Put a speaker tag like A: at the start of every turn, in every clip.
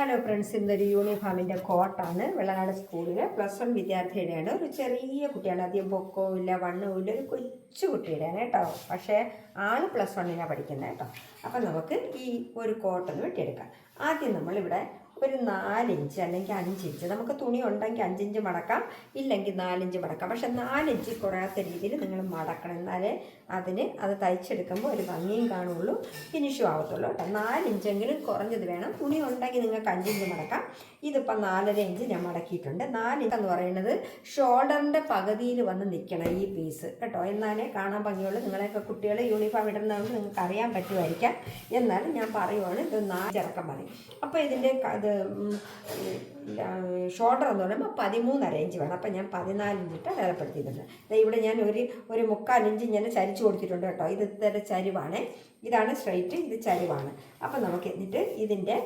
A: Hello friends ഇന്നൊരു യൂണിഫോമിന്റെ കോട്ടാണ് വെള്ളനാട് സ്കൂളിലെ പ്ലസ് വൺ വിദ്യാർത്ഥിയുടെയാണ്. ഒരു ചെറിയ കുട്ടിയാണ്. അധികം പൊക്കവും ഇല്ല വണ്ണവും ഇല്ല. ഒരു കൊച്ചു കുട്ടിയുടെയാണ് കേട്ടോ. പക്ഷേ ആൾ പ്ലസ് വണ്ണിനാണ് പഠിക്കുന്നത് കേട്ടോ. അപ്പം നമുക്ക് ഈ ഒരു കോട്ടൊന്ന് വെട്ടിയെടുക്കാം. ആദ്യം നമ്മളിവിടെ ഒരു നാലിഞ്ച് അല്ലെങ്കിൽ അഞ്ചിഞ്ച്. നമുക്ക് തുണി ഉണ്ടെങ്കിൽ അഞ്ചിഞ്ച് മടക്കാം ഇല്ലെങ്കിൽ നാലിഞ്ച് മടക്കാം. പക്ഷെ നാലിഞ്ച് കുറയാത്ത രീതിയിൽ നിങ്ങൾ മടക്കണം. എന്നാലേ അതിന് അത് തയ്ച്ചെടുക്കുമ്പോൾ ഒരു ഭംഗിയും കാണുള്ളൂ ഫിനിഷും ആവത്തുള്ളൂ കേട്ടോ. നാലിഞ്ചെങ്കിലും കുറഞ്ഞത് വേണം. തുണി ഉണ്ടെങ്കിൽ നിങ്ങൾക്ക് അഞ്ചിഞ്ച് മടക്കാം. ഇതിപ്പോൾ നാലര ഇഞ്ച് ഞാൻ മടക്കിയിട്ടുണ്ട്. നാലിഞ്ച് എന്ന് പറയുന്നത് ഷോൾഡറിന്റെ പകുതിയിൽ വന്ന് നിൽക്കണം ഈ പീസ് കേട്ടോ. എന്നാലേ കാണാൻ ഭംഗിയുള്ളൂ. നിങ്ങളെയൊക്കെ കുട്ടികൾ യൂണിഫോം ഇടുന്നതുകൊണ്ട് നിങ്ങൾക്ക് അറിയാൻ പറ്റുമായിരിക്കാം. എന്നാലും ഞാൻ പറയുവാണ് ഇത് നാല് നാലിറക്കം മതി. അപ്പോൾ ഇതിന്റെ അത് ഷോൾഡർ എന്ന് പറയുമ്പോൾ പതിമൂന്നര ഇഞ്ച് വേണം. അപ്പം ഞാൻ പതിനാല് ഇഞ്ചിട്ട് അടയാളപ്പെടുത്തിയിട്ടുണ്ട് ഇവിടെ ഞാൻ ഒരു ഒരു മുക്കാൽ ഇഞ്ച് ഞാൻ ചരിച്ചു കൊടുത്തിട്ടുണ്ട് കേട്ടോ. ഇത് ഇത്തരം ചരിവാണ്. ഇതാണ് സ്ട്രൈറ്റ് ഇത് ചരിവാണ്. അപ്പം നമുക്ക് എന്നിട്ട് ഇതിന്റെ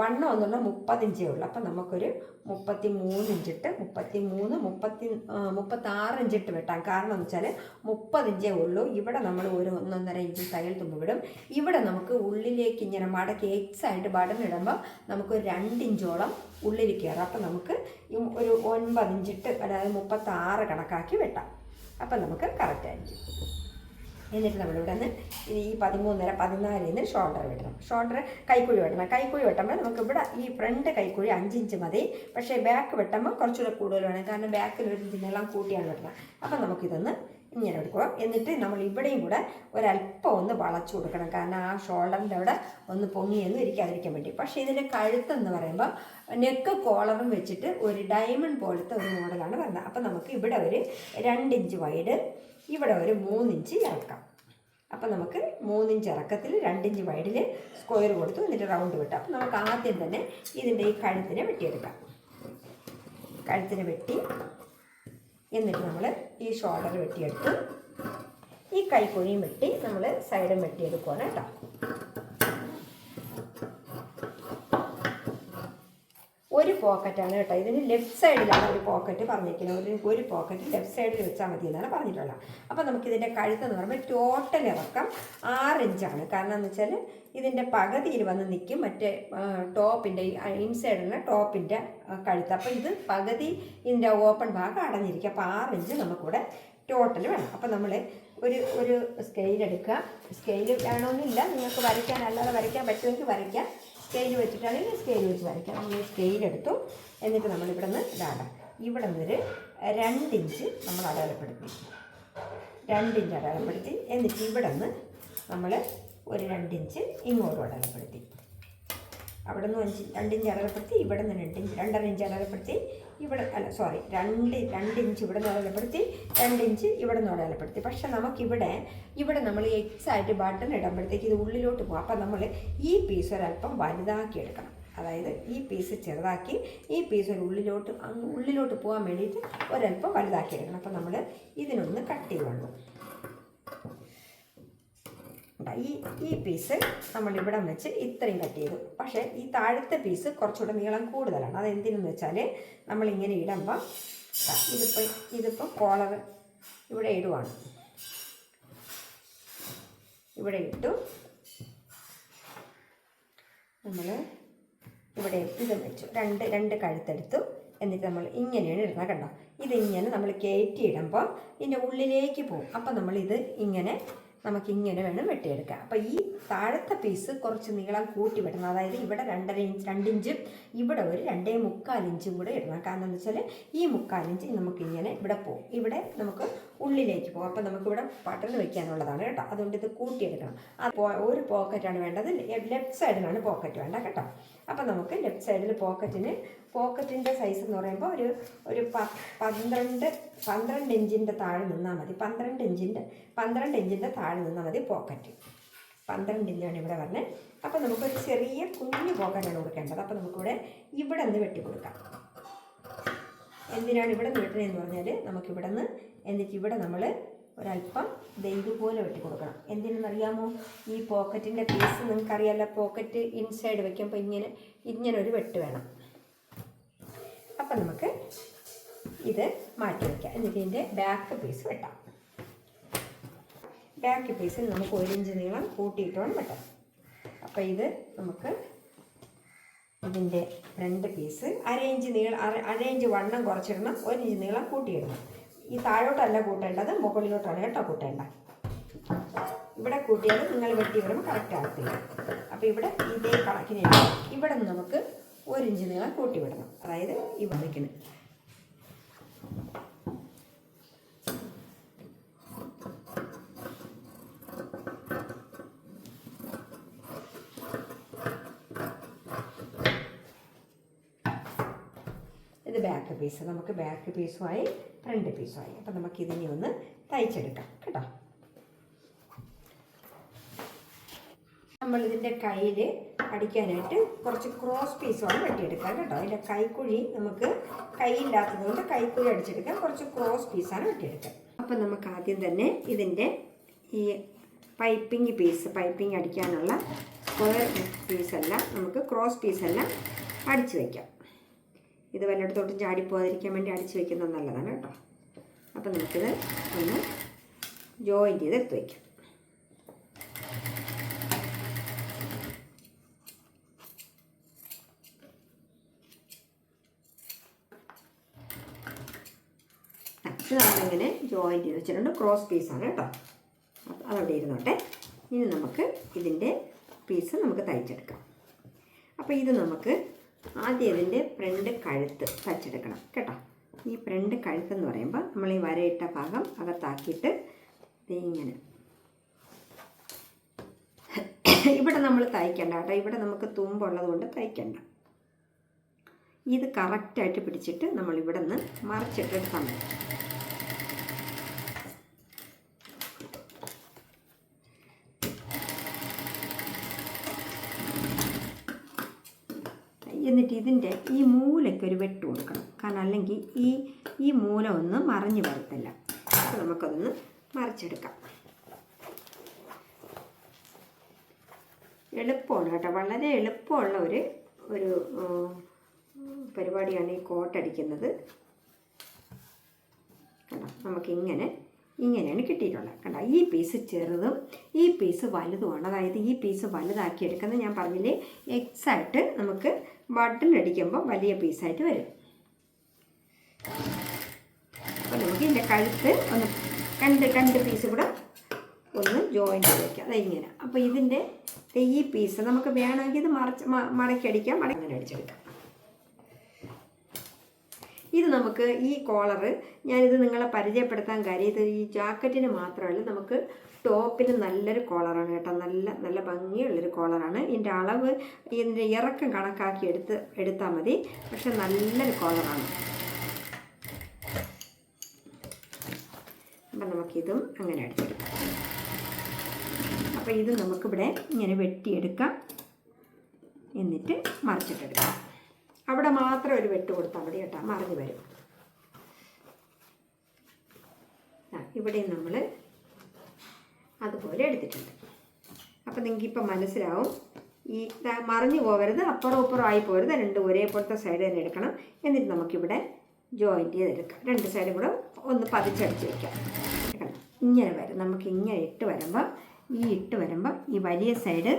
A: വണ്ണം എന്നുള്ള മുപ്പത്തിഞ്ചേ ഉള്ളൂ. അപ്പം നമുക്കൊരു മുപ്പത്തി മൂന്ന് ഇഞ്ചിട്ട് മുപ്പത്തി മൂന്ന് മുപ്പത്തി മുപ്പത്തി മുപ്പത്താറ് ഇഞ്ചിട്ട് വെട്ടാം. കാരണം എന്ന് വെച്ചാൽ മുപ്പതിഞ്ചേ ഉള്ളൂ. ഇവിടെ നമ്മൾ ഒരു ഒന്നൊന്നര ഇഞ്ച് തയ്യൽ തുമ്പ് വിടും. ഇവിടെ നമുക്ക് ഉള്ളിലേക്ക് ഇങ്ങനെ മടക്കി എക്സ് ആയിട്ട് ബടന്നിടുമ്പോൾ നമുക്ക് ഒരു രണ്ടിഞ്ചോളം ഉള്ളിൽ കയറാം അപ്പം നമുക്ക് ഒരു ഒൻപത് ഇഞ്ചിട്ട് അതായത് മുപ്പത്താറ് കണക്കാക്കി വെട്ടാം. അപ്പം നമുക്ക് കറക്റ്റ് എന്നിട്ട് നമ്മളിവിടെ നിന്ന് ഈ പതിമൂന്നര പതിനാലിൽ നിന്ന് ഷോൾഡർ വെട്ടണം. ഷോൾഡർ കൈക്കുഴി വെട്ടണം. കൈക്കുഴി വെട്ടുമ്പോൾ നമുക്ക് ഇവിടെ ഈ ഫ്രണ്ട് കൈക്കുഴി അഞ്ചിഞ്ച് മതി. പക്ഷേ ബാക്ക് വെട്ടുമ്പോൾ കുറച്ചുകൂടെ കൂടുതൽ വേണം. കാരണം ബാക്കിൽ ഒരു ഇതിനെല്ലാം കൂട്ടിയാണ് വെട്ടണം. അപ്പം നമുക്കിതൊന്ന് ഇങ്ങനെ എടുക്കുക എന്നിട്ട് നമ്മൾ ഇവിടെയും കൂടെ ഒരല്പം ഒന്ന് വളച്ചു കൊടുക്കണം. കാരണം ആ ഷോൾഡറിന്റെ അവിടെ ഒന്ന് പൊങ്ങിയൊന്നും ഇരിക്കാതിരിക്കാൻ വേണ്ടി പക്ഷേ ഇതിന്റെ കഴുത്തെന്ന് പറയുമ്പോൾ നെക്ക് കോളറും വെച്ചിട്ട് ഒരു ഡയമണ്ട് പോലത്തെ ഒരു മോഡലാണ് വരുന്നത് അപ്പം നമുക്ക് ഇവിടെ ഒരു രണ്ടിഞ്ച് വൈഡ് ഇവിടെ ഒരു മൂന്നിഞ്ച് ഇറക്കാം അപ്പം നമുക്ക് മൂന്നിഞ്ച് ഇറക്കത്തിൽ രണ്ടിഞ്ച് വൈഡിൽ സ്ക്വയർ കൊടുത്തു എന്നിട്ട് റൗണ്ട് വിട്ടു അപ്പം നമുക്ക് ആദ്യം തന്നെ ഇതിന്റെ ഈ കഴുത്തിനെ വെട്ടിയെടുക്കാം. കഴുത്തിനെ വെട്ടി എന്നിട്ട് നമ്മൾ ഈ ഷോൾഡർ വെട്ടിയെടുത്ത്. ഈ കൈക്കുഴിയും വെട്ടി നമ്മൾ സൈഡും വെട്ടിയെടുക്കുകയാണ് കേട്ടോ ഒരു പോക്കറ്റാണ് കേട്ടോ. ഇതിന് ലെഫ്റ്റ് സൈഡിലാണ് ഒരു പോക്കറ്റ് പറഞ്ഞിരിക്കുന്നത്. ഒരു ഒരു പോക്കറ്റ് ലെഫ്റ്റ് സൈഡിൽ വെച്ചാൽ മതി എന്നാണ് പറഞ്ഞിട്ടുള്ളത്. അപ്പോൾ നമുക്കിതിന്റെ കഴുത്ത് എന്ന് പറയുമ്പോൾ ടോട്ടൽ ഇറക്കം ആറ് ഇഞ്ചാണ് കാരണം എന്ന് വെച്ചാൽ ഇതിന്റെ പകുതിയിൽ വന്ന് നിൽക്കും മറ്റേ ടോപ്പിന്റെ ഇൻസൈഡിലെ ടോപ്പിന്റെ കഴുത്ത്. അപ്പോൾ ഇത് പകുതി ഇതിന്റെ ഓപ്പൺ ഭാഗം അടഞ്ഞിരിക്കും. അപ്പോൾ ആറ് ഇഞ്ച് നമുക്കിവിടെ ടോട്ടൽ വേണം. അപ്പോൾ നമ്മൾ ഒരു ഒരു സ്കെയിൽ എടുക്കുക. സ്കെയിൽ വേണമെന്നില്ല നിങ്ങൾക്ക് വരയ്ക്കാൻ അല്ലാതെ വരയ്ക്കാൻ പറ്റുമെങ്കിൽ വരയ്ക്കാം. സ്കെയിൽ വെച്ചിട്ടാണെങ്കിൽ സ്കെയിൽ വെച്ച് വരയ്ക്കാം. നമ്മൾ സ്കെയിൽ എടുത്തു. എന്നിട്ട് നമ്മൾ ഇവിടെ നിന്ന് ഇടാം ഇവിടെ നിന്നൊരു രണ്ടിഞ്ച് നമ്മൾ അടയാളപ്പെടുത്തി. രണ്ടിഞ്ച് അടയാളപ്പെടുത്തി. എന്നിട്ട് ഇവിടെ നിന്ന് നമ്മൾ ഒരു രണ്ടിഞ്ച് ഇങ്ങോട്ടും അടയാളപ്പെടുത്തി. അവിടെ നിന്ന് അഞ്ച് രണ്ടിഞ്ച് അടയാളപ്പെടുത്തി ഇവിടെ നിന്ന് രണ്ടിഞ്ച് രണ്ടര ഇഞ്ച് അടയാളപ്പെടുത്തി. ഇവിടെ അല്ല സോറി രണ്ട് രണ്ട് ഇഞ്ച് ഇവിടെ നിന്ന് അടയാളപ്പെടുത്തി രണ്ട് ഇഞ്ച് ഇവിടെ നിന്ന് അടയാളപ്പെടുത്തി പക്ഷെ നമുക്കിവിടെ ഇവിടെ നമ്മൾ എക്സ് ആയിട്ട് ബട്ടൺ ഇടുമ്പോഴത്തേക്ക് ഇത് ഉള്ളിലോട്ട് പോകും അപ്പം നമ്മൾ ഈ പീസ് ഒരല്പം വലുതാക്കി എടുക്കണം. അതായത് ഈ പീസ് ചെറുതാക്കി ഈ പീസ് ഒരു ഉള്ളിലോട്ട് ഉള്ളിലോട്ട് പോകാൻ വേണ്ടിയിട്ട് ഒരല്പം വലുതാക്കി എടുക്കണം. അപ്പം നമ്മൾ ഇതിനൊന്ന് കട്ട് ചെയ്യുള്ളൂ ഉണ്ടാ. ഈ ഈ പീസ് നമ്മൾ ഇവിടെ വെച്ച് ഇത്രയും കട്ട് ചെയ്തു. പക്ഷേ ഈ താഴത്തെ പീസ് കുറച്ചുകൂടെ നീളം കൂടുതലാണ്. അത് എന്തിനെന്ന് വെച്ചാൽ നമ്മളിങ്ങനെ ഇടുമ്പോൾ ഇതിപ്പോൾ ഇതിപ്പോൾ കോളർ ഇവിടെ ഇടുവാണ്. ഇവിടെ ഇട്ടു. നമ്മൾ ഇവിടെ ഇത് വെച്ചു. രണ്ട് രണ്ട് കഴുത്തെടുത്തു. എന്നിട്ട് നമ്മൾ ഇങ്ങനെയാണ് ഇടുന്നത് കണ്ടോ? ഇതിങ്ങനെ നമ്മൾ കയറ്റി ഇടുമ്പോൾ ഇതിന്റെ ഉള്ളിലേക്ക് പോകും. അപ്പം നമ്മളിത് ഇങ്ങനെ നമുക്ക് ഇങ്ങനെ വേണം വെട്ടിയെടുക്കാം അപ്പോൾ ഈ താഴത്തെ പീസ് കുറച്ച് നീളം കൂട്ടി വിടണം അതായത് ഇവിടെ രണ്ടര ഇഞ്ച് രണ്ടിഞ്ചും ഇവിടെ ഒരു രണ്ടേ മുക്കാൽ ഇഞ്ചും കൂടെ ഇടണം. കാരണം എന്ന് വെച്ചാൽ ഈ മുക്കാൽ ഇഞ്ച് നമുക്കിങ്ങനെ ഇവിടെ പോകും ഇവിടെ നമുക്ക് ഉള്ളിലേക്ക് പോകും. അപ്പോൾ നമുക്കിവിടെ ബട്ടൺ വെക്കാനുള്ളതാണ് കേട്ടോ. അതുകൊണ്ട് ഇത് കൂട്ടിയെടുക്കണം. അപ്പോൾ ഒരു പോക്കറ്റാണ് വേണ്ടത്. ലെഫ്റ്റ് സൈഡിലാണ് പോക്കറ്റ് വേണ്ട കേട്ടോ. അപ്പോൾ നമുക്ക് ലെഫ്റ്റ് സൈഡിൽ പോക്കറ്റിന് പോക്കറ്റിന്റെ സൈസ് എന്ന് പറയുമ്പോൾ ഒരു ഒരു പന്ത്രണ്ട് പന്ത്രണ്ട് ഇഞ്ചിന്റെ താഴെ നിന്നാൽ മതി. പന്ത്രണ്ട് ഇഞ്ചിന്റെ പന്ത്രണ്ട് ഇഞ്ചിന്റെ താഴെ നിന്നാൽ മതി പോക്കറ്റ്. പന്ത്രണ്ട് ഇഞ്ചാണ് ഇവിടെ പറഞ്ഞത്. അപ്പോൾ നമുക്കൊരു ചെറിയ കുഞ്ഞു പോക്കറ്റാണ് കൊടുക്കേണ്ടത്. അപ്പോൾ നമുക്കിവിടെ ഇവിടെ നിന്ന് വെട്ടി കൊടുക്കാം എന്തിനാണ് ഇവിടെ നിന്ന് വെട്ടണതെന്ന് പറഞ്ഞാൽ നമുക്കിവിടെ നിന്ന് എന്നിട്ട് ഇവിടെ നമ്മൾ ഒരല്പം ദേ പോലെ വെട്ടി കൊടുക്കണം. എന്തിനെന്നറിയാമോ? ഈ പോക്കറ്റിന്റെ പീസ് നിങ്ങൾക്കറിയാമല്ലോ പോക്കറ്റ് ഇൻസൈഡ് വയ്ക്കുമ്പോൾ ഇങ്ങനെ ഇങ്ങനെ ഒരു വെട്ട് വേണം. അപ്പം നമുക്ക് ഇത് മാറ്റി വയ്ക്കാം എന്നിട്ട് ഇതിന്റെ ബാക്ക് പീസ് വെട്ടാം. ബാക്ക് പീസിൽ നമുക്ക് ഒരു ഇഞ്ച് നീളം കൂട്ടിയിട്ട് വെട്ടാം അപ്പോൾ ഇത് നമുക്ക് ഇതിന്റെ രണ്ട് പീസ് അരയിഞ്ച് നീളം അര ഇഞ്ച് വണ്ണം കുറച്ചിടണം ഒരു ഇഞ്ച് നീളം കൂട്ടിയിടണം. ഈ താഴോട്ടല്ല കൂട്ടേണ്ടത് മുകളിലോട്ടാണ് കേട്ടോ കൂട്ടേണ്ട ഇവിടെ കൂട്ടിയാലും നിങ്ങൾ വെട്ടി വരുമ്പോൾ കറക്റ്റ് ആകത്തില്ല അപ്പോൾ ഇവിടെ ഇതേ കണക്കിന് ഇവിടെ നിന്ന് നമുക്ക് ഒരു ഇഞ്ച് നീളം കൂട്ടി വിടണം. അതായത് ഈ വന്നിക്കണ് ഇത് ബാക്ക് പീസ് നമുക്ക് ബാക്ക് പീസുമായി ഫ്രണ്ട് പീസുമായി അപ്പം നമുക്ക് ഇതിനെ ഒന്ന് തയ്ച്ചെടുക്കാം കേട്ടോ? നമ്മളിതിന്റെ കയ്യിൽ അടിക്കാനായിട്ട് കുറച്ച് ക്രോസ് പീസുമാണ് വെട്ടിയെടുക്കാം കേട്ടോ? അതിന്റെ കൈക്കുഴി നമുക്ക് കൈയില്ലാത്തത് കൊണ്ട് കൈക്കുഴി അടിച്ചെടുക്കാം കുറച്ച് ക്രോസ് പീസാണ് വെട്ടിയെടുക്കുക. അപ്പം നമുക്ക് ആദ്യം തന്നെ ഇതിന്റെ ഈ പൈപ്പിംഗ് പീസ് പൈപ്പിംഗ് അടിക്കാനുള്ള സ്ക്വയർ പീസെല്ലാം നമുക്ക് ക്രോസ് പീസെല്ലാം അടിച്ചു വയ്ക്കാം ഇത് വല്ലയിടത്തോട്ടും ചാടിപ്പോകാതിരിക്കാൻ വേണ്ടി അടിച്ചു വയ്ക്കുന്നത് നല്ലതാണ് കേട്ടോ. അപ്പം നമുക്കിത് ഒന്ന് ജോയിൻ ചെയ്ത് എടുത്ത് വയ്ക്കാം ഇത് നമ്മളിങ്ങനെ ജോയിന്റ് ചെയ്ത് വെച്ചിട്ടുണ്ട് ക്രോസ് പീസാണ് കേട്ടോ. അപ്പോൾ അതവിടെ ഇരുന്നോട്ടെ. ഇനി നമുക്ക് ഇതിന്റെ പീസ് നമുക്ക് തയ്ച്ചെടുക്കാം. അപ്പോൾ ഇത് നമുക്ക് ആദ്യം ഇതിന്റെ ഫ്രണ്ട് കഴുത്ത് തച്ചെടുക്കണം കേട്ടോ. ഈ ഫ്രണ്ട് കഴുത്ത് എന്ന് പറയുമ്പോൾ നമ്മൾ ഈ വരയിട്ട ഭാഗം അകത്താക്കിയിട്ട് ഇങ്ങനെ. ഇവിടെ നമ്മൾ തയ്ക്കണ്ട കേട്ടോ. ഇവിടെ നമുക്ക് തുമ്പുള്ളത് കൊണ്ട് തയ്ക്കണ്ട. ഇത് കറക്റ്റായിട്ട് പിടിച്ചിട്ട് നമ്മൾ ഇവിടെ നിന്ന് മറിച്ചിട്ടെടുത്താൽ മതി എന്നിട്ട് ഇതിന്റെ ഈ മൂലയ്ക്ക് ഒരു വെട്ട് കൊടുക്കണം. കാരണം അല്ലെങ്കിൽ ഈ ഈ മൂല ഒന്ന് മറിഞ്ഞു വരത്തില്ല. അപ്പോൾ നമുക്കതൊന്ന് മറിച്ചെടുക്കാം. എളുപ്പമാണ് കേട്ടോ. വളരെ എളുപ്പമുള്ള ഒരു ഒരു പരിപാടിയാണ് ഈ കോട്ടടിക്കുന്നത്. കേട്ടോ നമുക്കിങ്ങനെ ഇങ്ങനെയാണ് കിട്ടിയിട്ടുള്ളത്. കണ്ട? ഈ പീസ് ചെറുതും ഈ പീസ് വലുതുമാണ്. അതായത് ഈ പീസ് വലുതാക്കി എടുക്കുന്നത് ഞാൻ പറഞ്ഞില്ലേ എക്സായിട്ട് നമുക്ക് ബട്ടൺ അടിക്കുമ്പോൾ വലിയ പീസായിട്ട് വരും. അപ്പോൾ നമുക്ക് ഇതിന്റെ കഴുത്ത് ഒന്ന് രണ്ട് രണ്ട് പീസ് കൂടെ ഒന്ന് ജോയിൻ ചെയ്ത് വയ്ക്കാം അതായത് ഇങ്ങനെ. അപ്പോൾ ഇതിന്റെ ഈ പീസ് നമുക്ക് വേണമെങ്കിൽ ഇത് മറച്ച് മടക്കി അടിക്കാം. മടക്കി അടിച്ചെടുക്കാം. ഇത് നമുക്ക് ഈ കോളറ് ഞാനിത് നിങ്ങളെ പരിചയപ്പെടുത്താൻ കാര്യം ഈ ജാക്കറ്റിന് മാത്രമല്ല നമുക്ക് ടോപ്പിന് നല്ലൊരു കോളറാണ് കേട്ടോ. നല്ല നല്ല ഭംഗിയുള്ളൊരു കോളറാണ് ഇതിന്റെ അളവ് ഇതിന്റെ ഇറക്കം കണക്കാക്കി എടുത്ത് എടുത്താൽ മതി. പക്ഷെ നല്ലൊരു കോളറാണ് അപ്പം നമുക്കിതും അങ്ങനെ അടിച്ചെടുക്കാം അപ്പോൾ ഇത് നമുക്കിവിടെ ഇങ്ങനെ വെട്ടിയെടുക്കാം. എന്നിട്ട് മറിച്ചിട്ടെടുക്കാം. അവിടെ മാത്രം ഒരു വെട്ട് കൊടുത്താൽ മതി കേട്ടോ മറിഞ്ഞു വരും. ഇവിടെ നമ്മൾ അതുപോലെ എടുത്തിട്ടുണ്ട്. അപ്പം നിങ്ങൾക്ക് ഇപ്പം മനസ്സിലാവും ഈ മറിഞ്ഞു പോകരുത് അപ്പുറം ഇപ്പുറം ആയി പോരുത് രണ്ടും ഒരേപോലത്തെ സൈഡ് തന്നെ എടുക്കണം. എന്നിട്ട് നമുക്കിവിടെ ജോയിന്റ് ചെയ്തെടുക്കാം. രണ്ട് സൈഡും കൂടെ ഒന്ന് പതിച്ചടിച്ച് വയ്ക്കാം? ഇങ്ങനെ വരും. നമുക്ക് ഇങ്ങനെ ഇട്ട് വരുമ്പോൾ ഈ ഇട്ട് വരുമ്പോൾ ഈ വലിയ സൈഡ്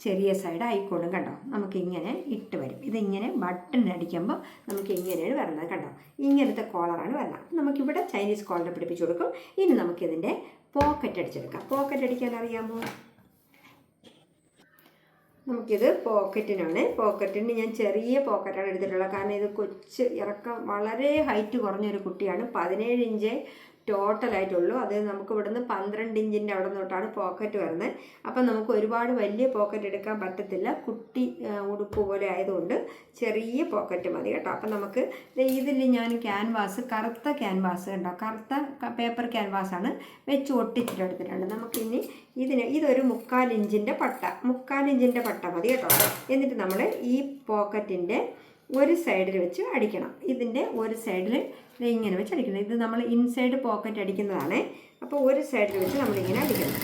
A: ചെറിയ സൈഡ് ആയിക്കോളും കണ്ടോ? നമുക്കിങ്ങനെ ഇട്ട് വരും. ഇതിങ്ങനെ ബട്ടൺ അടിക്കുമ്പോൾ നമുക്ക് ഇങ്ങനെയാണ് വരുന്നത് കണ്ടോ? ഇങ്ങനത്തെ കോളറാണ് വരുന്നത്. അപ്പം നമുക്കിവിടെ ചൈനീസ് കോളർ പിടിപ്പിച്ച് കൊടുക്കും. ഇനി നമുക്കിതിന്റെ പോക്കറ്റ് അടിച്ചെടുക്കാം. പോക്കറ്റ് അടിക്കാൻ അറിയാമോ? നമുക്കിത് പോക്കറ്റിനാണ് പോക്കറ്റിന് ഞാൻ ചെറിയ പോക്കറ്റാണ് എടുത്തിട്ടുള്ളത്. കാരണം ഇത് കൊച്ച് ഇറക്കം വളരെ ഹൈറ്റ് കുറഞ്ഞൊരു കുട്ടിയാണ്. പതിനേഴ് ഇഞ്ച് ടോട്ടലായിട്ടുള്ളൂ അത് നമുക്ക് ഇവിടുന്ന് പന്ത്രണ്ട് ഇഞ്ചിന്റെ അവിടെ നിന്നോട്ടാണ് പോക്കറ്റ് വരുന്നത്. അപ്പം നമുക്ക് ഒരുപാട് വലിയ പോക്കറ്റ് എടുക്കാൻ പറ്റത്തില്ല. കുട്ടി ഉടുപ്പ് പോലെ ആയതുകൊണ്ട് ചെറിയ പോക്കറ്റ് മതി കേട്ടോ. അപ്പം നമുക്ക് ഇതിൽ ഞാൻ ക്യാൻവാസ് കറുത്ത ക്യാൻവാസ് കേട്ടോ കറുത്ത പേപ്പർ ക്യാൻവാസാണ് വെച്ച് ഒട്ടിച്ചിട്ടെടുത്തിട്ടുണ്ട് നമുക്കിനി ഇതിന് ഇതൊരു മുക്കാൽ ഇഞ്ചിന്റെ പട്ട. മുക്കാൽ ഇഞ്ചിന്റെ പട്ട മതി കേട്ടോ. എന്നിട്ട് നമ്മൾ ഈ പോക്കറ്റിന്റെ ഒരു സൈഡിൽ വെച്ച് അടിക്കണം. ഇതിന്റെ ഒരു സൈഡിൽ ഇങ്ങനെ വെച്ച് അടിക്കണം. ഇത് നമ്മൾ ഇൻസൈഡ് പോക്കറ്റ് അടിക്കുന്നതാണ്. അപ്പോൾ ഒരു സൈഡിൽ വെച്ച് നമ്മളിങ്ങനെ അടിക്കണം.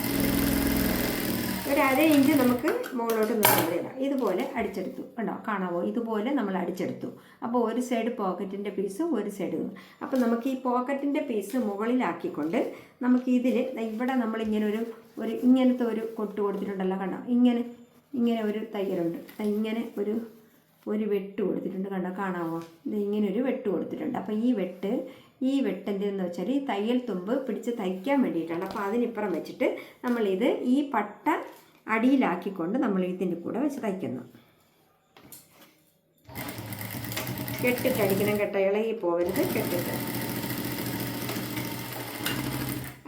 A: ഒരു അര ഇഞ്ച് നമുക്ക് മുകളിലോട്ട് മതിയല്ല ഇതുപോലെ അടിച്ചെടുത്തു. ഉണ്ടോ കാണാവോ? ഇതുപോലെ നമ്മൾ അടിച്ചെടുത്തു. അപ്പോൾ ഒരു സൈഡ് പോക്കറ്റിന്റെ പീസ് ഒരു സൈഡ് അപ്പോൾ നമുക്ക് ഈ പോക്കറ്റിന്റെ പീസ് മുകളിലാക്കിക്കൊണ്ട് നമുക്ക് ഇതിൽ ഇവിടെ നമ്മളിങ്ങനെ ഒരു ഒരു ഇങ്ങനത്തെ ഒരു കൊട്ട് കൊടുത്തിട്ടുണ്ടല്ലോ. കണ്ടോ? ഇങ്ങനെ ഇങ്ങനെ ഒരു തയ്യലുണ്ട്. ഇങ്ങനെ ഒരു ഒരു വെട്ട് കൊടുത്തിട്ടുണ്ട് കണ്ടോ? കാണാമോ ഇത് ഇങ്ങനെ ഒരു വെട്ട് കൊടുത്തിട്ടുണ്ട്. അപ്പോൾ ഈ വെട്ട് ഈ വെട്ട് എന്ന് വെച്ചാൽ ഈ തയ്യൽ തുമ്പ് പിടിച്ച് തയ്ക്കാൻ വേണ്ടിയിട്ടാണ്. അപ്പോൾ അതിനിപ്പുറം വെച്ചിട്ട് നമ്മളിത് ഈ പട്ട അടിയിലാക്കിക്കൊണ്ട് നമ്മൾ ഇതിന്റെ കൂടെ വെച്ച് തയ്ക്കുന്നു. കെട്ടിട്ടടിക്കണം കെട്ട ഇളകി പോകരുത് കെട്ടിട്ട്.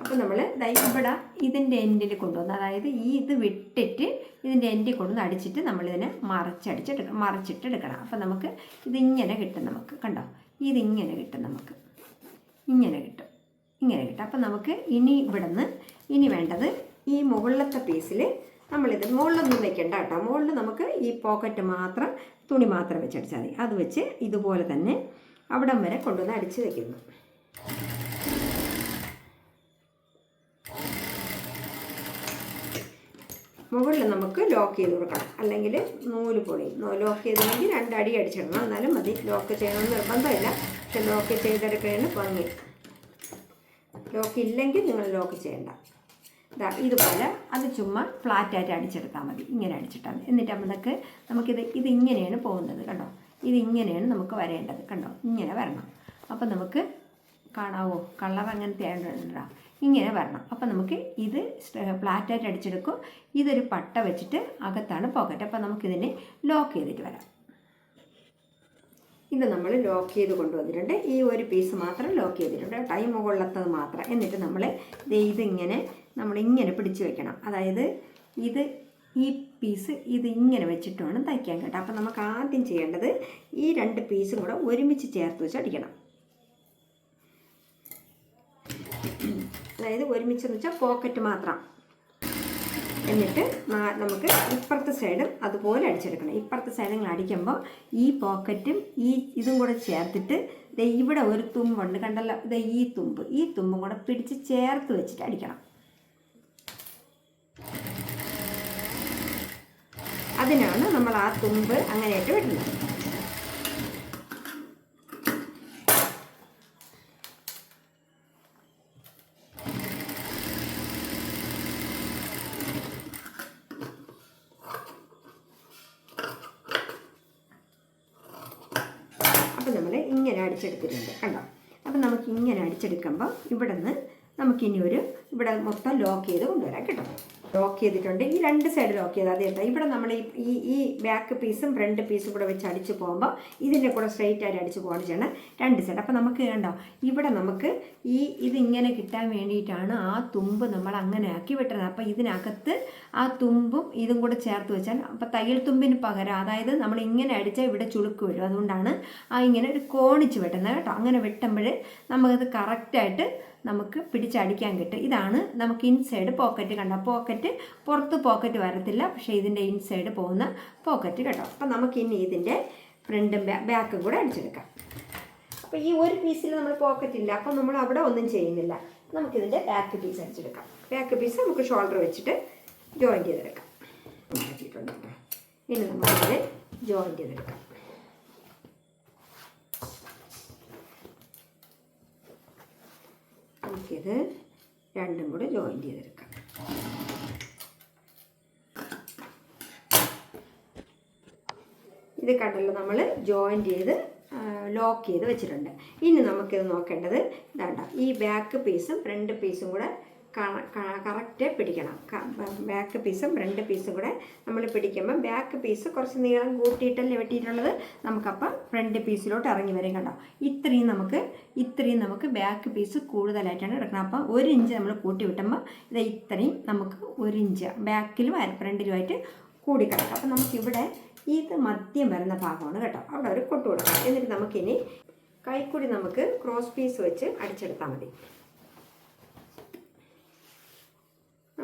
A: അപ്പോൾ നമ്മൾ ദൈവപ്പെടാം ഇതിന്റെ എൻഡിൽ കൊണ്ടുവന്ന് അതായത് ഈ ഇത് വിട്ടിട്ട് ഇതിന്റെ എൻഡി കൊണ്ടുവന്ന് അടിച്ചിട്ട് നമ്മളിതിനെ മറച്ചടിച്ചെടുക്കണം മറച്ചിട്ടെടുക്കണം. അപ്പം നമുക്ക് ഇതിങ്ങനെ കിട്ടും നമുക്ക്. കണ്ടോ? ഇതിങ്ങനെ കിട്ടും നമുക്ക്. ഇങ്ങനെ കിട്ടും. ഇങ്ങനെ കിട്ടും. അപ്പം നമുക്ക് ഇനി ഇവിടുന്ന് ഇനി വേണ്ടത് ഈ മുകളിലത്തെ പീസിൽ നമ്മളിത് മുകളിലൊന്നും വെക്കണ്ട കേട്ടോ. മുകളിൽ നമുക്ക് ഈ പോക്കറ്റ് മാത്രം തുണി മാത്രം വെച്ചടിച്ചാൽ മതി. അത് വെച്ച് ഇതുപോലെ തന്നെ അവിടം വരെ കൊണ്ടുവന്ന് അടിച്ച് വെക്കുന്നു. മുകളിൽ നമുക്ക് ലോക്ക് ചെയ്ത് കൊടുക്കണം. അല്ലെങ്കിൽ നൂൽ പൊളിയും ലോക്ക് ചെയ്തില്ലെങ്കിൽ രണ്ടടി അടിച്ചിടണം. എന്നാലും മതി. ലോക്ക് ചെയ്യണമെന്ന് നിർബന്ധമില്ല. പക്ഷെ ലോക്ക് ചെയ്തെടുക്കണേന് ഭംഗി ലോക്ക് ഇല്ലെങ്കിൽ നിങ്ങൾ ലോക്ക് ചെയ്യണ്ട. ഇതാ ഇതുപോലെ അത് ചുമ്മാ ഫ്ലാറ്റായിട്ട് അടിച്ചെടുത്താൽ മതി. ഇങ്ങനെ അടിച്ചിട്ടാൽ മതി എന്നിട്ട് നമുക്ക് നമുക്കിത് ഇതിങ്ങനെയാണ് പോകുന്നത് കണ്ടോ? ഇതിങ്ങനെയാണ് നമുക്ക് വരേണ്ടത്. കണ്ടോ? ഇങ്ങനെ വരണം. അപ്പം നമുക്ക് കാണാവോ? കളർ അങ്ങനത്തെ ആയിട്ടുണ്ടാ ഇങ്ങനെ വരണം. അപ്പോൾ നമുക്ക് ഇത് ഫ്ലാറ്റായിട്ട് അടിച്ചെടുക്കും. ഇതൊരു പട്ട വെച്ചിട്ട് അകത്താണ് പോക്കറ്റ് അപ്പോൾ നമുക്കിതിനെ ലോക്ക് ചെയ്തിട്ട് വരാം. ഇത് നമ്മൾ ലോക്ക് ചെയ്ത് കൊണ്ടുവന്നിട്ടുണ്ട്. ഈ ഒരു പീസ് മാത്രം ലോക്ക് ചെയ്തിട്ടുണ്ട്. ടൈം മുകളിലത്തത് മാത്രം. എന്നിട്ട് നമ്മൾ ഇതിങ്ങനെ നമ്മൾ ഇങ്ങനെ പിടിച്ച് വെക്കണം. അതായത് ഇത് ഈ പീസ് ഇത് ഇങ്ങനെ വെച്ചിട്ട് വേണം തയ്ക്കാൻ കേട്ടോ. അപ്പോൾ നമുക്ക് ആദ്യം ചെയ്യേണ്ടത് ഈ രണ്ട് പീസും കൂടെ ഒരുമിച്ച് ചേർത്ത് വെച്ച് അടിക്കണം. അതായത് ഒരുമിച്ചെന്ന് വെച്ചാൽ പോക്കറ്റ് മാത്രം. എന്നിട്ട് നമുക്ക് ഇപ്പുറത്തെ സൈഡും അതുപോലെ അടിച്ചെടുക്കണം. ഇപ്പുറത്തെ സൈഡ് അടിക്കുമ്പോൾ ഈ പോക്കറ്റും ഈ ഇതും കൂടെ ചേർത്തിട്ട് ഇവിടെ ഒരു തുമ്പുണ്ട്. കണ്ടല്ലോ? ദേ ഈ തുമ്പ്. ഈ തുമ്പും കൂടെ പിടിച്ച് ചേർത്ത് വെച്ചിട്ട് അടിക്കണം. അതിനാണ് നമ്മൾ ആ തുമ്പ് അങ്ങനെയായിട്ട് വിടുന്നത് അപ്പം നമ്മൾ ഇങ്ങനെ അടിച്ചെടുത്തിട്ടുണ്ട് കണ്ടോ? അപ്പോൾ നമുക്ക് ഇങ്ങനെ അടിച്ചെടുക്കുമ്പോൾ ഇവിടെ നിന്ന് നമുക്കിനി ഒരു ഇവിടെ മൊത്തം ലോക്ക് ചെയ്ത് കൊണ്ടുവരാം കേട്ടോ. ലോക്ക് ചെയ്തിട്ടുണ്ട്. ഈ രണ്ട് സൈഡ് ലോക്ക് ചെയ്ത് അതേ ഇവിടെ നമ്മൾ ഈ ഈ ബാക്ക് പീസും ഫ്രണ്ട് പീസും കൂടെ വെച്ച് അടിച്ച് പോകുമ്പോൾ ഇതിന്റെ കൂടെ സ്ട്രെയിറ്റ് ആയിട്ട് അടിച്ച് പോകണം ചെയ്യണം. രണ്ട് സൈഡ് അപ്പോൾ നമുക്ക് കണ്ടോ ഇവിടെ നമുക്ക് ഈ ഇതിങ്ങനെ കിട്ടാൻ വേണ്ടിയിട്ടാണ് ആ തുമ്പ് നമ്മൾ അങ്ങനെ ആക്കി വെട്ടുന്നത് അപ്പോൾ ഇതിനകത്ത് ആ തുമ്പും ഇതും കൂടെ ചേർത്ത് വെച്ചാൽ അപ്പോൾ തയ്യൽ തുമ്പിന് പകരം അതായത് നമ്മൾ ഇങ്ങനെ അടിച്ചാൽ ഇവിടെ ചുളുക്ക് വരും. അതുകൊണ്ടാണ് ആ ഇങ്ങനെ ഒരു കോണിച്ച് വെട്ടുന്നത് കേട്ടോ. അങ്ങനെ വെട്ടുമ്പോൾ നമുക്കത് കറക്റ്റായിട്ട് നമുക്ക് പിടിച്ചടിക്കാൻ കിട്ടും. ഇതാണ് നമുക്ക് ഇൻസൈഡ് പോക്കറ്റ് കണ്ട? പോക്കറ്റ് പുറത്ത് പോക്കറ്റ് വരത്തില്ല. പക്ഷേ ഇതിന്റെ ഇൻസൈഡ് പോകുന്ന പോക്കറ്റ് കേട്ടോ അപ്പം നമുക്ക് ഇനി ഇതിന്റെ ഫ്രണ്ടും ബാക്കും കൂടെ അടിച്ചെടുക്കാം. അപ്പോൾ ഈ ഒരു പീസിൽ നമ്മൾ പോക്കറ്റ് ഇല്ല. അപ്പം നമ്മൾ അവിടെ ഒന്നും ചെയ്യുന്നില്ല. നമുക്കിതിന്റെ ബാക്ക് പീസ് അടിച്ചെടുക്കാം. ബാക്ക് പീസ് നമുക്ക് ഷോൾഡർ വെച്ചിട്ട് ജോയിൻ ചെയ്തെടുക്കാം. ഇനി നമുക്കിത് ജോയിൻ ചെയ്തെടുക്കാം. നമുക്കിത് രണ്ടും കൂടെ ജോയിൻ ചെയ്തെടുക്കാം. ഇത് കണ്ടല്ലോ നമ്മൾ ജോയിൻ ചെയ്ത് ലോക്ക് ചെയ്ത് വെച്ചിട്ടുണ്ട്. ഇനി നമുക്കിത് നോക്കേണ്ടത് ഇതാണ്ട ഈ ബാക്ക് പീസും ഫ്രണ്ട് പീസും കൂടെ കറക്റ്റ് പിടിക്കണം. ബാക്ക് പീസും ഫ്രണ്ട് പീസും കൂടെ നമ്മൾ പിടിക്കുമ്പോൾ ബാക്ക് പീസ് കുറച്ച് നീളം കൂട്ടിയിട്ടല്ലേ വെട്ടിയിട്ടുള്ളത്? നമുക്കപ്പം ഫ്രണ്ട് പീസിലോട്ട് ഇറങ്ങി വരും കണ്ടോ? ഇത്രയും നമുക്ക് ഇത്രയും നമുക്ക് ബാക്ക് പീസ് കൂടുതലായിട്ടാണ് എടുക്കണം. അപ്പം ഒരു ഇഞ്ച് നമ്മൾ കൂട്ടി വിട്ടുമ്പോൾ ഇത് ഇത്രയും നമുക്ക് ഒരു ഇഞ്ച് ബാക്കിലും ഫ്രണ്ടിലുമായിട്ട് കൂടി കിടക്കാം. അപ്പം നമുക്കിവിടെ ഇത് മദ്യം വരുന്ന ഭാഗമാണ് കേട്ടോ. അവിടെ ഒരു കൊട്ട് കൊടുക്കാം. എന്നിട്ട് നമുക്കിനി കൈക്കൂടി നമുക്ക് ക്രോസ് പീസ് വെച്ച് അടിച്ചെടുത്താൽ മതി.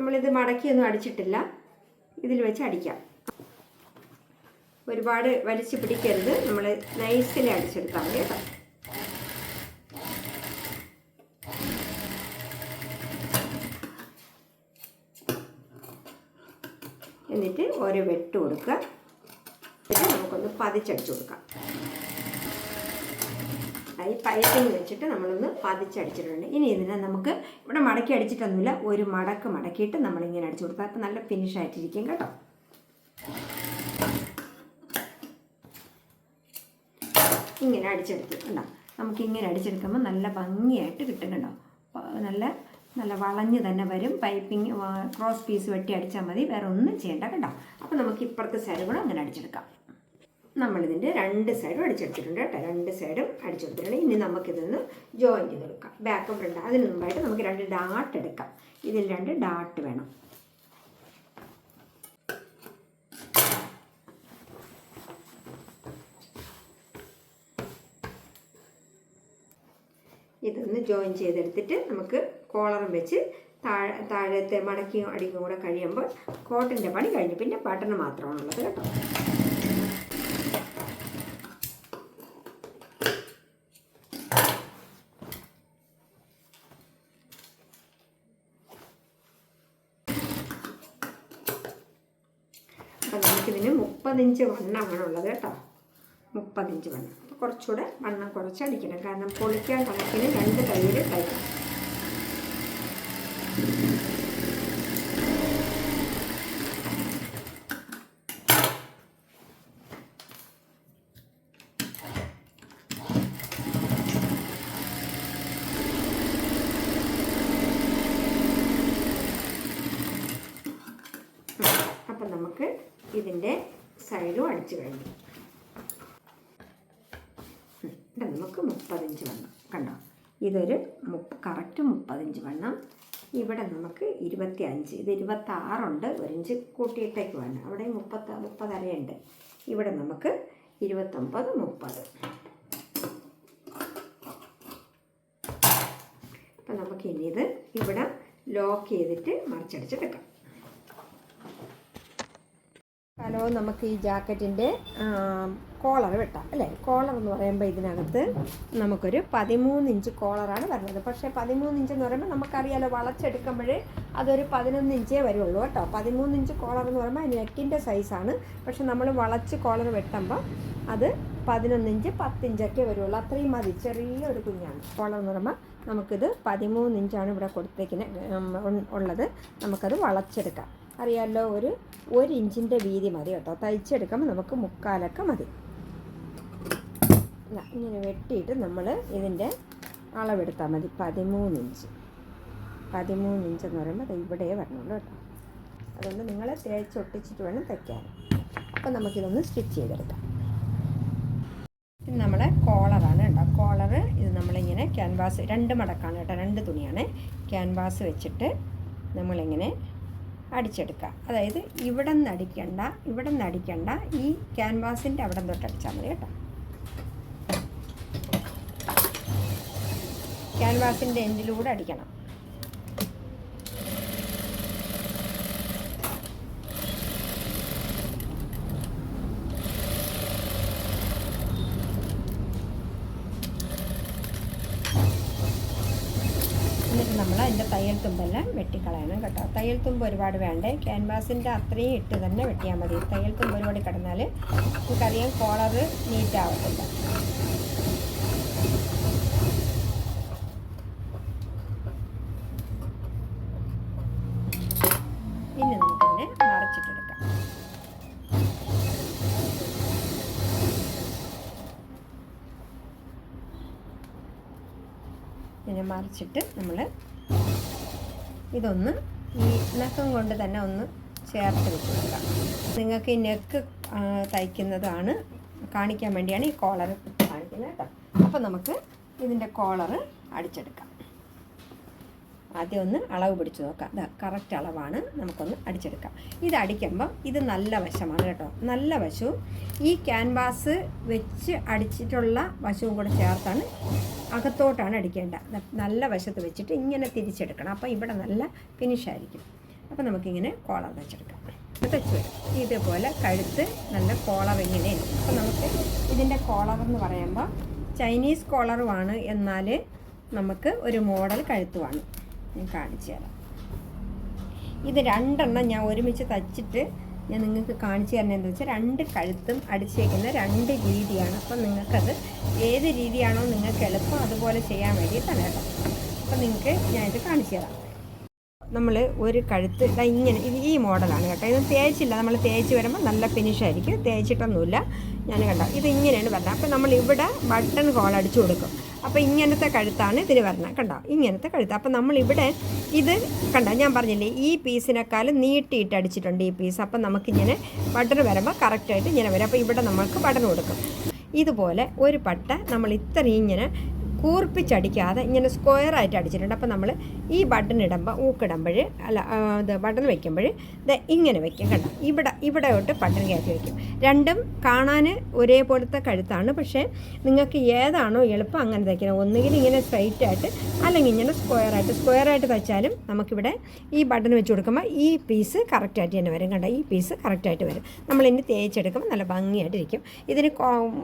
A: നമ്മളിത് മടക്കിയൊന്നും അടിച്ചിട്ടില്ല. ഇതിൽ വെച്ച് അടിക്കാം. ഒരുപാട് വലിച്ചു പിടിക്കരുത്. നമ്മൾ നൈസിൽ അടിച്ചെടുത്താൽ മതി കേട്ടോ. എന്നിട്ട് ഓരോ വെട്ട് കൊടുക്കുക എന്നിട്ട് നമുക്കൊന്ന് പതിച്ചടിച്ചു കൊടുക്കാം. ഈ പൈപ്പിംഗ് വെച്ചിട്ട് നമ്മളൊന്ന് പതിച്ചടിച്ചിട്ടുണ്ട് ഇനി ഇതിനെ നമുക്ക് ഇവിടെ മടക്കി അടിച്ചിട്ടൊന്നുമില്ല ഒരു മടക്ക് മടക്കിയിട്ട് നമ്മളിങ്ങനെ അടിച്ചു കൊടുത്താൽ അപ്പം നല്ല ഫിനിഷ് ആയിട്ടിരിക്കും കേട്ടോ. ഇങ്ങനെ അടിച്ചെടുത്തു. കണ്ടോ? നമുക്ക് ഇങ്ങനെ അടിച്ചെടുക്കുമ്പോൾ നല്ല ഭംഗിയായിട്ട് കിട്ടും കണ്ടോ? നല്ല നല്ല വളഞ്ഞ് തന്നെ വരും. പൈപ്പിങ് ക്രോസ് പീസ് വെട്ടി അടിച്ചാൽ മതി. വേറെ ഒന്നും ചെയ്യേണ്ട കേട്ടോ അപ്പോൾ നമുക്ക് ഇപ്പുറത്തെ സൈഡ് കൂടെ അങ്ങനെ അടിച്ചെടുക്കാം. നമ്മളിതിന്റെ രണ്ട് സൈഡും അടിച്ചെടുത്തിട്ടുണ്ട് കേട്ടോ. രണ്ട് സൈഡും അടിച്ചെടുത്തിട്ടുണ്ട്. ഇനി നമുക്കിതൊന്ന് ജോയിൻ ചെയ്ത് കൊടുക്കാം. ബാക്കും ഫ്രണ്ട് അതിന് മുമ്പായിട്ട് നമുക്ക് രണ്ട് ഡാട്ട് എടുക്കാം. ഇതിൽ രണ്ട് ഡാട്ട് വേണം. ഇതൊന്ന് ജോയിൻ ചെയ്തെടുത്തിട്ട് നമുക്ക് കോളറും വെച്ച് താഴെ താഴത്തെ മടക്കിയും അടിക്കും കൂടെ കഴിയുമ്പോൾ കോട്ടിന്റെ പണി കഴിഞ്ഞു പിന്നെ ബട്ടൺ മാത്രമാണുള്ളത് കേട്ടോ അപ്പം നമുക്കിതിന് മുപ്പതിഞ്ച് വണ്ണമാണ് ഉള്ളത് കേട്ടോ. മുപ്പതിഞ്ച് വണ്ണം. അപ്പോൾ കുറച്ചുകൂടെ വണ്ണം കുറച്ച് അടിക്കണം കാരണം പൊളിക്കാൻ കണക്കിന് രണ്ട് കയ്യിൽ തയ്ക്കണം അപ്പം നമുക്ക് ഇതിന്റെ സൈഡും അടിച്ചു കഴിഞ്ഞു. നമുക്ക് മുപ്പതിഞ്ച് വണ്ണം. കണ്ടോ? ഇതൊരു മുപ്പ കറക്റ്റ് മുപ്പതിഞ്ച് വണ്ണം. ഇവിടെ നമുക്ക് ഇരുപത്തി അഞ്ച് ഇത് ഇരുപത്താറുണ്ട്. ഒരു ഇഞ്ച് കൂട്ടിയിട്ടേക്ക് വേണം അവിടെ മുപ്പത്ത മുപ്പതരയുണ്ട്. ഇവിടെ നമുക്ക് ഇരുപത്തൊമ്പത് മുപ്പത്. അപ്പം നമുക്ക് ഇനി ഇത് ഇവിടെ ലോക്ക് ചെയ്തിട്ട് മറിച്ചടിച്ചെടുക്കാം ഹലോ നമുക്ക് ഈ ജാക്കറ്റിന്റെ കോളർ വെട്ടാം അല്ലേ? കോളർ എന്ന് പറയുമ്പോൾ ഇതിനകത്ത് നമുക്കൊരു പതിമൂന്ന് ഇഞ്ച് കോളറാണ് വരുന്നത്. പക്ഷേ പതിമൂന്ന് ഇഞ്ച് എന്ന് പറയുമ്പോൾ നമുക്കറിയാലോ വളച്ചെടുക്കുമ്പോഴേ അതൊരു പതിനൊന്ന് ഇഞ്ചേ വരുള്ളൂ കേട്ടോ. പതിമൂന്ന് ഇഞ്ച് കോളർ എന്ന് പറയുമ്പോൾ നെക്കിന്റെ സൈസാണ് പക്ഷെ നമ്മൾ വളച്ച് കോളർ വെട്ടുമ്പോൾ അത് പതിനൊന്ന് ഇഞ്ച് പത്തിഞ്ചൊക്കെ വരുള്ളൂ. അത്രയും മതി. ചെറിയ ഒരു കുഞ്ഞാണ്. കോളർ എന്ന് പറയുമ്പോൾ നമുക്കിത് പതിമൂന്ന് ഇഞ്ചാണ് ഇവിടെ കൊടുത്തേക്കുന്നത് ഉള്ളത്. നമുക്കത് വളച്ചെടുക്കാം. അറിയാമല്ലോ ഒരു ഒരു ഇഞ്ചിന്റെ വീതി മതി കേട്ടോ. തയ്ച്ചെടുക്കുമ്പോൾ നമുക്ക് മുക്കാലൊക്കെ മതി. ഇങ്ങനെ വെട്ടിയിട്ട് നമ്മൾ ഇതിന്റെ അളവെടുത്താൽ മതി. പതിമൂന്ന് ഇഞ്ച്. പതിമൂന്ന് ഇഞ്ച് എന്ന് പറയുമ്പോൾ അത് ഇവിടെ വരണുള്ളൂ കേട്ടോ. അതുകൊണ്ട് നിങ്ങൾ തേച്ചൊട്ടിച്ചിട്ട് വേണം തയ്ക്കാൻ. അപ്പോൾ നമുക്കിതൊന്ന് സ്റ്റിച്ച് ചെയ്തെടുക്കാം. ഇത് നമ്മളെ കോളറാണ് കേട്ടോ. കോളർ ഇത് നമ്മളിങ്ങനെ ക്യാൻവാസ് രണ്ട് മടക്കാണ് കേട്ടോ. രണ്ട് തുണിയാണ് ക്യാൻവാസ് വെച്ചിട്ട് നമ്മളിങ്ങനെ അടിച്ചെടുക്കുക അതായത് ഇവിടെ നിന്ന് അടിക്കണ്ട ഇവിടെ നിന്ന് അടിക്കണ്ട ഈ ക്യാൻവാസിന്റെ അവിടെ തൊട്ട് അടിച്ചാൽ മതി കേട്ടോ. ക്യാൻവാസിന്റെ എൻഡിലൂടെ അടിക്കണം എന്നിട്ട് നമ്മൾ അതിന്റെ തയ്യൽ തുമ്പെല്ലാം വെട്ടിക്കളയണം കേട്ടോ. തയ്യൽ തുമ്പ് ഒരുപാട് വേണ്ടേ? ക്യാൻവാസിന്റെ അത്രയും ഇട്ട് തന്നെ വെട്ടിയാൽ മതി. തയ്യൽ തുമ്പ് ഒരുപാട് കിടന്നാൽ നമുക്കറിയാം കോളർ നീറ്റ് ആവത്തില്ല. ഇനി നമുക്കിതിനെ മറച്ചിട്ടെടുക്കാം. ഇതിനെ മറിച്ചിട്ട് നമ്മൾ ഇതൊന്ന് ഈ നഖം കൊണ്ട് തന്നെ ഒന്ന് ചേർത്ത് വെക്കുക നിങ്ങൾക്ക് ഈ നെക്ക് തയ്ക്കുന്നതാണ് കാണിക്കാൻ വേണ്ടിയാണ് ഈ കോളർ കാണിക്കുന്നത് കേട്ടോ. അപ്പോൾ നമുക്ക് ഇതിന്റെ കോളറ് അടിച്ചെടുക്കാം. ആദ്യം ഒന്ന് അളവ് പിടിച്ച് നോക്കാം. ഇതാ കറക്റ്റ് അളവാണ്. നമുക്കൊന്ന് അടിച്ചെടുക്കാം. ഇത് അടിക്കുമ്പോൾ ഇത് നല്ല വശമാണ് കേട്ടോ. നല്ല വശവും ഈ ക്യാൻവാസ് വെച്ച് അടിച്ചിട്ടുള്ള വശവും കൂടെ ചേർത്താണ് അകത്തോട്ടാണ് അടിക്കേണ്ട. നല്ല വശത്ത് വെച്ചിട്ട് ഇങ്ങനെ തിരിച്ചെടുക്കണം. അപ്പോൾ ഇവിടെ നല്ല ഫിനിഷായിരിക്കും അപ്പോൾ നമുക്കിങ്ങനെ കോളർ വെച്ചെടുക്കാം. തെച്ച് വരും. ഇതേപോലെ കഴുത്ത് നല്ല കോളർ ഇങ്ങനെ അപ്പോൾ നമുക്ക് ഇതിന്റെ കോളർ എന്ന് പറയുമ്പോൾ ചൈനീസ് കോളറുമാണ്. എന്നാൽ നമുക്ക് ഒരു മോഡൽ കഴുത്തുമാണ്. ഞാൻ കാണിച്ചു തരാം. ഇത് രണ്ടെണ്ണം ഞാൻ ഒരുമിച്ച് തച്ചിട്ട് ഞാൻ നിങ്ങൾക്ക് കാണിച്ചു തരുന്നതെന്ന് വെച്ചാൽ രണ്ട് കഴുത്തും അടിച്ചേക്കുന്ന രണ്ട് രീതിയാണ്. അപ്പം നിങ്ങൾക്കത് ഏത് രീതിയാണോ നിങ്ങൾക്ക് എളുപ്പം അതുപോലെ ചെയ്യാൻ വേണ്ടിയിട്ടാണ് കേട്ടോ. അപ്പം നിങ്ങൾക്ക് ഞാനിത് കാണിച്ചു തരാം. നമ്മൾ ഒരു കഴുത്ത് ഇതാ ഇങ്ങനെ ഇത് ഈ മോഡലാണ് കേട്ടോ. ഇത് തേച്ചില്ല. നമ്മൾ തേച്ച് വരുമ്പോൾ നല്ല ഫിനിഷായിരിക്കും തേച്ചിട്ടൊന്നുമില്ല. ഞാൻ കണ്ടോ ഇത് ഇങ്ങനെയാണ് വരുന്നത് അപ്പോൾ നമ്മൾ ഇവിടെ ബട്ടൺ ഹോൾ അടിച്ചു കൊടുക്കും. അപ്പോൾ ഇങ്ങനത്തെ കഴുത്താണ് ഇതിന് വരുന്നത് കണ്ടോ? ഇങ്ങനത്തെ കഴുത്ത്. അപ്പോൾ നമ്മളിവിടെ ഇത് കണ്ടോ? ഞാൻ പറഞ്ഞില്ലേ ഈ പീസിനേക്കാളും നീട്ടിയിട്ട് അടിച്ചിട്ടുണ്ട് ഈ പീസ്. അപ്പം നമുക്കിങ്ങനെ ബട്ടൺ വരുമ്പോൾ കറക്റ്റായിട്ട് ഇങ്ങനെ വരും. അപ്പോൾ ഇവിടെ നമ്മൾക്ക് ബട്ടർ കൊടുക്കും. ഇതുപോലെ ഒരു പട്ട നമ്മൾ ഇത്രയും ഇങ്ങനെ കൂർപ്പിച്ചടിക്കാതെ ഇങ്ങനെ സ്ക്വയർ ആയിട്ട് അടിച്ചിട്ടുണ്ട്. അപ്പോൾ നമ്മൾ ഈ ബട്ടൺ ഇടുമ്പോൾ ഊക്കിടുമ്പോൾ അല്ല ഇത് ബട്ടൺ വയ്ക്കുമ്പോൾ ഇത് ഇങ്ങനെ വെക്കും കണ്ടോ ഇവിടെ ഇവിടെ തൊട്ട് ബട്ടൺ കയറ്റി വയ്ക്കും രണ്ടും കാണാൻ ഒരേപോലത്തെ കഴുത്താണ് പക്ഷേ നിങ്ങൾക്ക് ഏതാണോ എളുപ്പം അങ്ങനെ തയ്ക്കണം. ഒന്നുകിൽ ഇങ്ങനെ സ്ട്രൈറ്റ് ആയിട്ട് അല്ലെങ്കിൽ ഇങ്ങനെ സ്ക്വയർ ആയിട്ട്. സ്ക്വയർ ആയിട്ട് തയ്ച്ചാലും നമുക്കിവിടെ ഈ ബട്ടൺ വെച്ച് കൊടുക്കുമ്പോൾ ഈ പീസ് കറക്റ്റായിട്ട് തന്നെ വരും കണ്ടോ? ഈ പീസ് കറക്റ്റായിട്ട് വരും. നമ്മൾ നമ്മളിനി തേച്ചെടുക്കുമ്പോൾ നല്ല ഭംഗിയായിട്ടിരിക്കും. ഇതിന്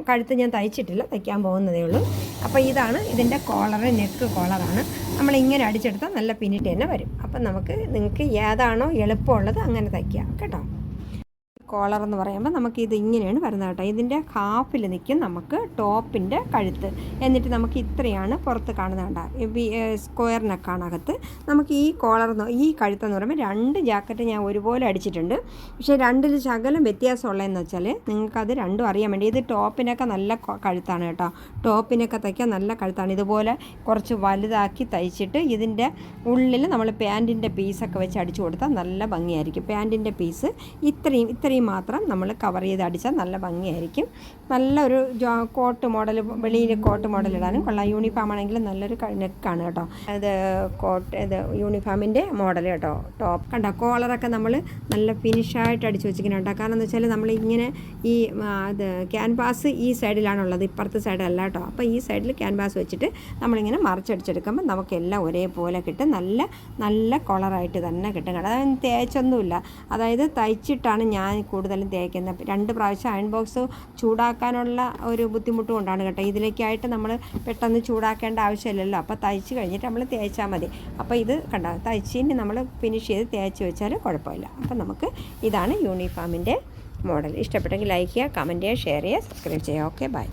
A: കഴുത്ത് ഞാൻ തയ്ച്ചിട്ടില്ല തയ്ക്കാൻ പോകുന്നതേ ഉള്ളൂ. അപ്പോൾ ഇതാണ് ഇതിന്റെ കോളർ നെക്ക് കോളറാണ് നമ്മൾ ഇങ്ങനെ അടിച്ചെടുത്താൽ നല്ല പിന്നിട്ട് തന്നെ വരും. അപ്പം നമുക്ക് നിങ്ങൾക്ക് ഏതാണോ എളുപ്പമുള്ളത് അങ്ങനെ തയ്ക്കാം. കേട്ടോ? കോളർ എന്ന് പറയുമ്പോൾ നമുക്ക് ഇത് ഇങ്ങനെയാണ് വരുന്നത് കേട്ടോ. ഇതിന്റെ ഹാഫിൽ നിൽക്കും നമുക്ക് ടോപ്പിന്റെ കഴുത്ത്. എന്നിട്ട് നമുക്ക് ഇത്രയാണ് പുറത്ത് കാണുന്നത് സ്ക്വയർ നെക്കാണ് അകത്ത് നമുക്ക് ഈ കോളർ ഈ കഴുത്തെന്ന് പറയുമ്പോൾ രണ്ട് ജാക്കറ്റ് ഞാൻ ഒരുപോലെ അടിച്ചിട്ടുണ്ട്. പക്ഷേ രണ്ടിൽ ശകലം വ്യത്യാസമുള്ളതെന്ന് വെച്ചാൽ നിങ്ങൾക്കത് രണ്ടും അറിയാൻ വേണ്ടി. ഇത് ടോപ്പിനൊക്കെ നല്ല കഴുത്താണ് കേട്ടോ. ടോപ്പിനൊക്കെ തയ്ക്കാൻ നല്ല കഴുത്താണ്. ഇതുപോലെ കുറച്ച് വലുതാക്കി തയ്ച്ചിട്ട് ഇതിന്റെ ഉള്ളിൽ നമ്മൾ പാന്റിന്റെ പീസൊക്കെ വെച്ച് അടിച്ചു കൊടുത്താൽ നല്ല ഭംഗിയായിരിക്കും. പാന്റിന്റെ പീസ് ഇത്രയും ഇത്രയും മാത്രം നമ്മൾ കവർ ചെയ്ത് അടിച്ചാൽ നല്ല ഭംഗിയായിരിക്കും. നല്ലൊരു കോട്ട് മോഡൽ വെളിയിൽ കോട്ട് മോഡൽ ഇടാനും കൊള്ളാം. യൂണിഫോം ആണെങ്കിലും നല്ലൊരു നെക്കാണ് കേട്ടോ. അത് കോട്ട് ഇത് യൂണിഫോമിന്റെ മോഡൽ കേട്ടോ. ടോപ്പ് കണ്ടോ? കോളറൊക്കെ നമ്മൾ നല്ല ഫിനിഷായിട്ട് അടിച്ച് വെച്ചിരിക്കണം കേട്ടോ. കാരണം എന്ന് വെച്ചാൽ നമ്മൾ ഇങ്ങനെ ഈ അത് ക്യാൻവാസ് ഈ സൈഡിലാണുള്ളത് ഇപ്പുറത്തെ സൈഡല്ല കേട്ടോ. അപ്പോൾ ഈ സൈഡിൽ ക്യാൻവാസ് വെച്ചിട്ട് നമ്മളിങ്ങനെ മറിച്ചടിച്ചെടുക്കുമ്പോൾ നമുക്കെല്ലാം ഒരേപോലെ കിട്ടും. നല്ല നല്ല കളറായിട്ട് തന്നെ കിട്ടും കേട്ടോ. അതായത് തേച്ചൊന്നുമില്ല. അതായത് തയ്ച്ചിട്ടാണ് ഞാൻ കൂടുതലും തേക്കുന്നത്. രണ്ട് പ്രാവശ്യം അയൺ ബോക്സ് ചൂടാക്കാനുള്ള ഒരു ബുദ്ധിമുട്ട് കൊണ്ടാണ് കേട്ടോ. ഇതിലേക്കായിട്ട് നമ്മൾ പെട്ടെന്ന് ചൂടാക്കേണ്ട ആവശ്യമില്ലല്ലോ. അപ്പോൾ തയ്ച്ച് കഴിഞ്ഞിട്ട് നമ്മൾ തേച്ചാൽ മതി. അപ്പോൾ ഇത് കണ്ടോ? തയ്ച്ചിന് നമ്മൾ ഫിനിഷ് ചെയ്ത് തേച്ച് വെച്ചാൽ കുഴപ്പമില്ല. അപ്പോൾ നമുക്ക് ഇതാണ് യൂണിഫോമിന്റെ മോഡൽ. ഇഷ്ടപ്പെട്ടെങ്കിൽ ലൈക്ക് ചെയ്യുക കമന്റ് ചെയ്യുക ഷെയർ ചെയ്യുക സബ്സ്ക്രൈബ് ചെയ്യുക. Okay by